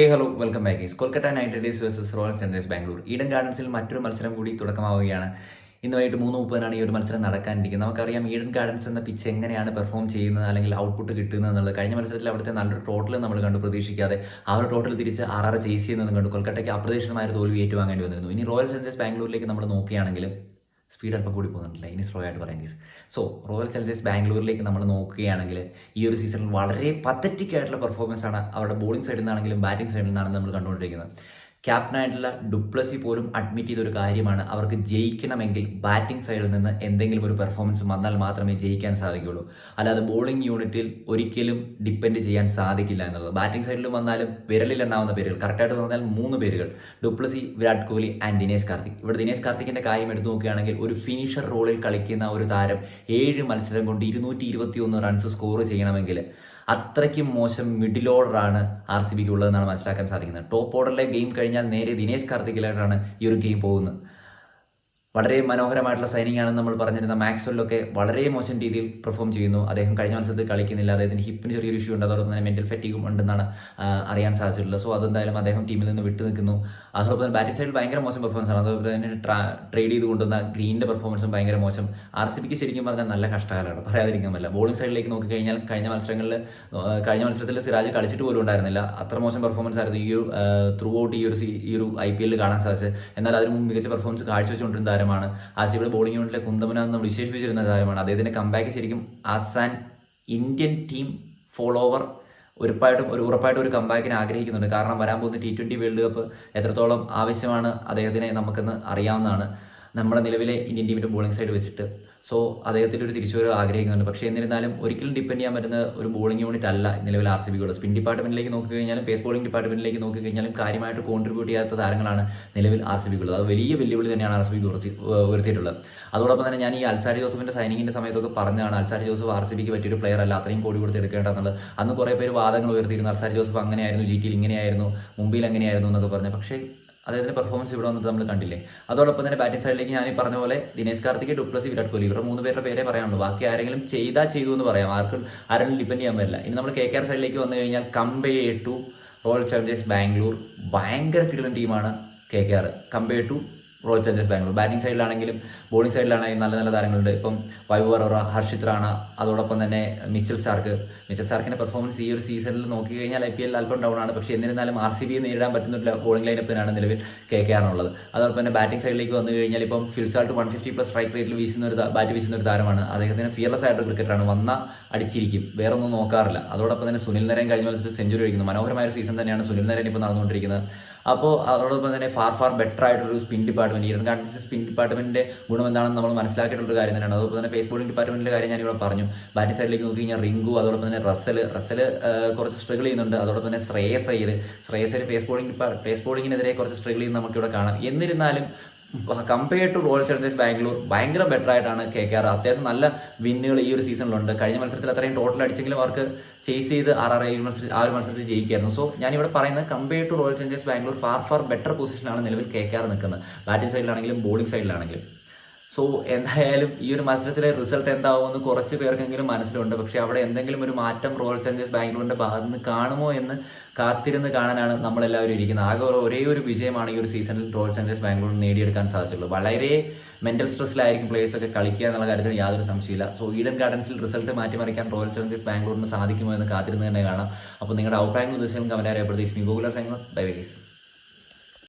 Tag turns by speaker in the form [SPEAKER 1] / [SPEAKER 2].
[SPEAKER 1] Hey hello welcome back is Kolkata Knight Riders versus Royal Challengers Bangalore Eden ഗാർഡൻസിൽ മറ്റൊരു മത്സരം കൂടി തുടക്കമാവുകയാണ്. ഇന്ന് വൈകിട്ട് മൂന്ന് മുപ്പതിനാണ് ഈ ഒരു മത്സരം നടക്കാനിരിക്കുന്നത്. നമുക്കറിയാം ഈഡൻ ഗാർഡൻസ് എന്ന പിച്ച് എങ്ങനെയാണ് പെർഫോം ചെയ്യുന്നത് അല്ലെങ്കിൽ ഔട്ട്പുട്ട് കിട്ടുന്നത് എന്നുള്ളത്. കഴിഞ്ഞ മത്സരത്തിൽ അവിടുത്തെ നല്ലൊരു ടോട്ടൽ നമ്മൾ കണ്ടു പ്രതീക്ഷിക്കാതെ ആ ഒരു ടോട്ടൽ തിരിച്ച് ആറാറ് ചേസ് ചെയ്യുന്നതും കണ്ടു. കൊൽക്കത്തയ്ക്ക് അപ്രതീക്ഷിതമായ തോൽവി ഏറ്റുവാങ്ങേണ്ടി വന്നിരുന്നു. ഇനി റോയൽ ചലഞ്ചേഴ്സ് ബാംഗ്ലൂരിലേക്ക് നമ്മൾ നോക്കുകയാണെങ്കിൽ സ്പീഡ് അല്പം കൂടി പോകുന്നുണ്ടല്ലേ? ഇനി സ്ലോ ആയിട്ട് പറയാം ഗീസ് സോ റോയൽ ചലഞ്ചേഴ്സ് ബാംഗ്ലൂരിലേക്ക് നമ്മൾ നോക്കുകയാണെങ്കിൽ ഈ ഒരു സീസണിൽ വളരെ പത്തറ്റിക് ആയിട്ടുള്ള പെർഫോമൻസ് ആണ് അവരുടെ ബോളിംഗ് സൈഡിൽ നിന്നാണെങ്കിലും ബാറ്റിംഗ് സൈഡിൽ നിന്നാണെങ്കിലും നമ്മൾ കണ്ടുകൊണ്ടിരിക്കുന്നത്. ക്യാപ്റ്റനായിട്ടുള്ള ഡുപ്ലസി പോലും അഡ്മിറ്റ് ചെയ്ത ഒരു കാര്യമാണ്. അവർക്ക് ജയിക്കണമെങ്കിൽ ബാറ്റിംഗ് സൈഡിൽ നിന്ന് എന്തെങ്കിലും ഒരു പെർഫോമൻസ് വന്നാൽ മാത്രമേ ജയിക്കാൻ സാധിക്കുകയുള്ളൂ. അല്ലാതെ ബോളിംഗ് യൂണിറ്റിൽ ഒരിക്കലും ഡിപ്പെൻഡ് ചെയ്യാൻ സാധിക്കില്ല എന്നുള്ളത്. ബാറ്റിംഗ് സൈഡിൽ വന്നാലും വിരലിൽ എണ്ണാവുന്ന പേരുകൾ. കറക്റ്റായിട്ട് പറഞ്ഞാൽ മൂന്ന് പേരുകൾ. Du Plessis Virat Kohli and Dinesh Karthik ഇവിടെ ദിനേശ് കാർത്തിക്കിന്റെ കാര്യം എടുത്തു നോക്കുകയാണെങ്കിൽ ഒരു ഫിനിഷർ റോളിൽ കളിക്കുന്ന ഒരു താരം ഏഴ് മത്സരം കൊണ്ട് ഇരുന്നൂറ്റി റൺസ് സ്കോർ ചെയ്യണമെങ്കിൽ അത്രയ്ക്കും മോശം മിഡിൽ ഓർഡറാണ് ആർ സി ബിക്ക് ഉള്ളതെന്നാണ് മനസ്സിലാക്കാൻ സാധിക്കുന്നത്. ടോപ്പ് ഓർഡറിലെ ഗെയിം കഴിഞ്ഞാൽ നേരെ ദിനേശ് കാർത്തികിലായിട്ടാണ് ഈ ഒരു ഗെയിം പോകുന്നത്. വളരെ മനോഹരമായിട്ടുള്ള സൈനിങ് ആണെന്ന് നമ്മൾ പറഞ്ഞിരുന്ന മാക്സ്വെല്ലൊക്കെ വളരെ മോശം രീതിയിൽ പെർഫോം ചെയ്യുന്നു. അദ്ദേഹം കഴിഞ്ഞ മത്സരത്തിൽ കളിക്കുന്നില്ല. അദ്ദേഹത്തിന് ഹിപ്പിന് ചെറിയൊരു ഇഷ്യൂ ഉണ്ട്. അതോടൊപ്പം തന്നെ മെന്റൽ ഫെറ്റീഗും ഉണ്ടെന്നാണ് അറിയാൻ സാധിച്ചിട്ടുള്ളത്. സോ അതെന്തായാലും അദ്ദേഹം ടീമിൽ നിന്ന് വിട്ടു നിൽക്കുന്നു. അതോടൊപ്പം തന്നെ ബാറ്റിംഗ് സൈഡിൽ ഭയങ്കര മോശം പെർഫോമൻസ് ആണ്. അതോടൊപ്പം തന്നെ ട്രേഡ് ചെയ്ത് കൊണ്ടുവന്ന ഗ്രീനിന്റെ പെർഫോമൻസും ഭയങ്കര മോശം. ആർ സി ബിക്ക് ശരിക്കും പറഞ്ഞാൽ നല്ല കഷ്ടകാലമാണ്. പറയാതിരിക്കാൻ പറ്റില്ല. ബോളിംഗ് സൈഡിലേക്ക് നോക്കി കഴിഞ്ഞാൽ കഴിഞ്ഞ മത്സരങ്ങളിൽ കഴിഞ്ഞ മത്സരത്തിൽ സിരാജ് കളിച്ചിട്ട് പോലും ഉണ്ടായിരുന്നില്ല. അത്ര മോശം പെർഫോമൻസ് ആയിരുന്നു ഈ ഒരു ത്രൂ ഔട്ട് ഈ ഒരു ഈ ഒരു ഐ പി എല്ലിൽ കാണാൻ സാധിച്ചത്. എന്നാൽ അതിന് മുമ്പ് മികച്ച പെർഫോമൻസ് കാഴ്ചവെച്ചുകൊണ്ടിരുന്ന താരമാണ് ആസിബിയുടെ ബോളിംഗ് യൂണിറ്റിലെ കുന്തമന എന്ന് വിശേഷിപ്പിച്ചിരുന്ന താരമാണ് അദ്ദേഹത്തിന്റെ കമ്പാക്ക് ശരിക്കും ആസാൻ ഇന്ത്യൻ ടീം ഫോളോവർ ഉറപ്പായിട്ടും ഒരു ഉറപ്പായിട്ടും ഒരു കമ്പാക്കിനെ ആഗ്രഹിക്കുന്നുണ്ട്. കാരണം വരാൻ പോകുന്ന ടി ട്വന്റി വേൾഡ് കപ്പ് എത്രത്തോളം ആവശ്യമാണ് അദ്ദേഹത്തിനെ നമുക്കെന്ന് അറിയാവുന്നതാണ്. നമ്മുടെ നിലവിലെ ഇന്ത്യൻ ടീമിന്റെ ബോളിംഗ് സൈഡ് വെച്ചിട്ട് സോ അദ്ദേഹത്തിന്റെ ഒരു തിരിച്ചുവരവ് ആഗ്രഹിക്കുന്നുണ്ട്. പക്ഷേ എന്നിരുന്നാലും ഒരിക്കലും ഡിപ്പെൻഡ് ചെയ്യാൻ പറ്റുന്ന ഒരു ബോളിംഗ് യൂണിറ്റ് അല്ല നിലവിൽ ആർ സി ബിക്കുള്ളത് സ്പിൻ ഡിപ്പാർട്ട്മെന്റിലേക്ക് നോക്കിക്കഴിഞ്ഞാലും പേസ് ബോളിംഗ് ഡിപ്പാർട്ട്മെന്റിലേക്ക് നോക്കിക്കഴിഞ്ഞാലും കാര്യമായിട്ട് കോൺട്രിബ്യൂട്ട് ചെയ്യാത്ത താരങ്ങളാണ് നിലവിൽ ആർ സി ബിക്കുള്ളത് അത് വലിയ വെല്ലുവിളി തന്നെയാണ് ആർ സി ബി ഉയർത്തിയിട്ടുള്ളത്. അതോടൊപ്പം തന്നെ ഞാൻ ഈ അൽസാരി ജോസഫിന്റെ സൈനിങ്ങിന്റെ സമയത്തൊക്കെ പറഞ്ഞതാണ് അൽസാരി ജോസഫ് ആർ സി ബിക്ക് പറ്റിയൊരു പ്ലെയർ അല്ല അത്രയും കോടി കൊടുത്ത് എടുക്കേണ്ടതെന്നുള്ളത്. അന്ന് കുറേ പേര് വാദങ്ങൾ ഉയർത്തിയിരുന്നു അൽസാരി ജോസഫ് അങ്ങനെയായിരുന്നു ജി ടിയിൽ ഇങ്ങനെയായിരുന്നു മുംബൈയിൽ അങ്ങനെയായിരുന്നു എന്നൊക്കെ പറഞ്ഞു. പക്ഷേ അദ്ദേഹത്തിന്റെ പെർഫോമൻസ് ഇവിടെ വന്നത് നമ്മൾ കണ്ടില്ലേ? അതോടൊപ്പം തന്നെ ബാറ്റിംഗ് സൈഡിലേക്ക് ഞാൻ ഈ പറഞ്ഞ പോലെ ദിനേശ് കാർത്തിക് ഡുപ്ലസി വിരാട് കോഹ്ലി. ഇവരുടെ മൂന്ന് പേരുടെ പേരെ പറയാനുള്ളൂ. ബാക്കി ആരെങ്കിലും ചെയ്താൽ ചെയ്തു എന്ന് പറയാം. ആർക്കും ആരെങ്കിലും ഡിപ്പെൻഡ് ചെയ്യാൻ പറ്റില്ല. ഇനി നമ്മൾ കെ കെ ആർ സൈഡിലേക്ക് വന്നു കഴിഞ്ഞാൽ compare to Royal Challengers Bangalore ഭയങ്കര കിടുന്ന ടീമാണ് K K R compare to Royal Challengers Bangalore batting സൈഡിലാണെങ്കിലും bowling സൈഡിലാണെങ്കിലും നല്ല നല്ല താരങ്ങളുണ്ട്. ഇപ്പം വൈഭവ് അറോറ ഹർഷിത് റാണ അതോടൊപ്പം തന്നെ മിച്ചൽ സ്റ്റാർക്ക് മിച്ചൽ സ്റ്റാർക്കിന്റെ പെർഫോമൻസ് ഈ ഒരു സീസണിൽ നോക്കി കഴിഞ്ഞാൽ ഐ പി എൽ അല്പം ഡൗൺ ആണ്. പക്ഷേ എന്നിരുന്നാലും ആർ സി ബി നേരിടാൻ പറ്റുന്ന ഒരു ബോളിംഗ് ലൈനപ്പിനാണ് നിലവിൽ കെ കെ ആറിനുള്ളത് അതോടൊപ്പം തന്നെ ബാറ്റിംഗ് സൈഡിലേക്ക് വന്നു കഴിഞ്ഞാൽ ഇപ്പം Phil Salt one fifty plus strike റേറ്റിൽ വീശുന്ന ഒരു ബാറ്റ് വീശുന്ന ഒരു താരമാണ്. അദ്ദേഹത്തിന് ഫിയർലെസ് ആയിട്ടുള്ള ക്രിക്കറ്റാണ് വന്ന അടിച്ചിരിക്കും. വേറെ ഒന്നും നോക്കാറില്ല. അതോടൊപ്പം തന്നെ സുനിൽ നരൻ കഴിഞ്ഞ മത്സരത്തിൽ സെഞ്ചുറി അടിക്കുന്നു മനോഹരമായ ഒരു സീസൺ തന്നെയാണ് സുനിൽ നരൻ ഇപ്പോൾ നടന്നുകൊണ്ടിരിക്കുന്നത്. അപ്പോൾ അതോടൊപ്പം തന്നെ ഫാർ ഫാർ ബെറ്റർ ആയിട്ടൊരു spin department Eden Gardens spin ഡിപ്പാർട്ട്മെന്റിന്റെ ഗുണം എന്താണെന്ന് നമ്മൾ മനസ്സിലാക്കിയിട്ടുള്ള കാര്യം തന്നെയാണ്. അതോടൊപ്പം തന്നെ പേസ് ബോളിംഗ് ഡിപ്പാർട്ട്മെന്റിന്റെ കാര്യം ഞാനിവിടെ പറഞ്ഞു. ബാറ്റിംഗ് സൈഡിലേക്ക് നോക്കി കഴിഞ്ഞാൽ റിങ്കു അതോടൊപ്പം തന്നെ റസൽ റസൽ കുറച്ച് സ്ട്രഗിൾ ചെയ്യുന്നുണ്ട്. അതോടൊപ്പം തന്നെ Shreyas Iyer. Shreyas face bowling pace ബോളിങ്ങിനെതിരെ കുറച്ച് സ്ട്രഗിൾ ചെയ്യുന്ന നമുക്കിവിടെ കാണാം. എന്നിരുന്നാലും compare to Royal Challengers Bangalore ഭയങ്കര ബെറ്റർ ആയിട്ടാണ് കെ കെ ആർ അത്യാവശ്യം നല്ല വിന്നുകൾ ഈ ഒരു സീസണിലുണ്ട് കഴിഞ്ഞ മത്സരത്തിൽ അത്രയും ടോട്ടൽ അടിച്ചെങ്കിലും അവർക്ക് ചേസ് ചെയ്ത് ആർ ആർ ഐ മത്സരം ആ ഒരു മത്സരത്തിൽ ജയിക്കായിരുന്നു സോ ഞാനിവിടെ പറയുന്നത് compare to Royal Challengers Bangalore far far better പൊസിഷനാണ് നിലവിൽ കെ കെ ആർ നിൽക്കുന്നത് ബാറ്റിംഗ് സൈഡിലാണെങ്കിലും ബോളിംഗ് സൈഡിലാണെങ്കിലും സോ എന്തായാലും ഈ ഒരു മത്സരത്തിലെ റിസൾട്ട് എന്താവുമെന്ന് കുറച്ച് പേർക്കെങ്കിലും മനസ്സിലുണ്ട്. പക്ഷേ അവിടെ എന്തെങ്കിലും ഒരു മാറ്റം റോയൽ ചലഞ്ചേഴ്സ് ബാംഗ്ലൂരിന്റെ ഭാഗത്ത് നിന്ന് കാണുമോ എന്ന് കാത്തിരുന്ന് കാണാനാണ് നമ്മളെല്ലാവരും ഇരിക്കുന്നത്. ആകെ ഒരു- ഒരേ വിജയമാണ് ഈ ഒരു സീസണിൽ റോയൽ ചലഞ്ചേഴ്സ് ബാംഗ്ലൂർ നേടിയെടുക്കാൻ സാധിച്ചുള്ളൂ. വളരെ മെന്റൽ സ്ട്രെസ്സിലായിരിക്കും പ്ലേയേഴ്സ് ഒക്കെ കളിക്കുക എന്നുള്ള കാര്യത്തിൽ യാതൊരു സംശയമില്ല സോ ഈഡൻ ഗാർഡൻസിൽ റിസൾട്ട് മാറ്റിമറിക്കാൻ റോയൽ ചലഞ്ചേഴ്സ് ബാംഗ്ലൂരിന് സാധിക്കുമോ എന്ന് കാത്തിരുന്ന് തന്നെ കാണാം. അപ്പോൾ നിങ്ങളുടെ അഭിപ്രായങ്ങൾ ദിവസം കമന്റ് അറിയപ്പെടുത്തി ഗൂഗിൾ സംഘം ബൈ ബൈ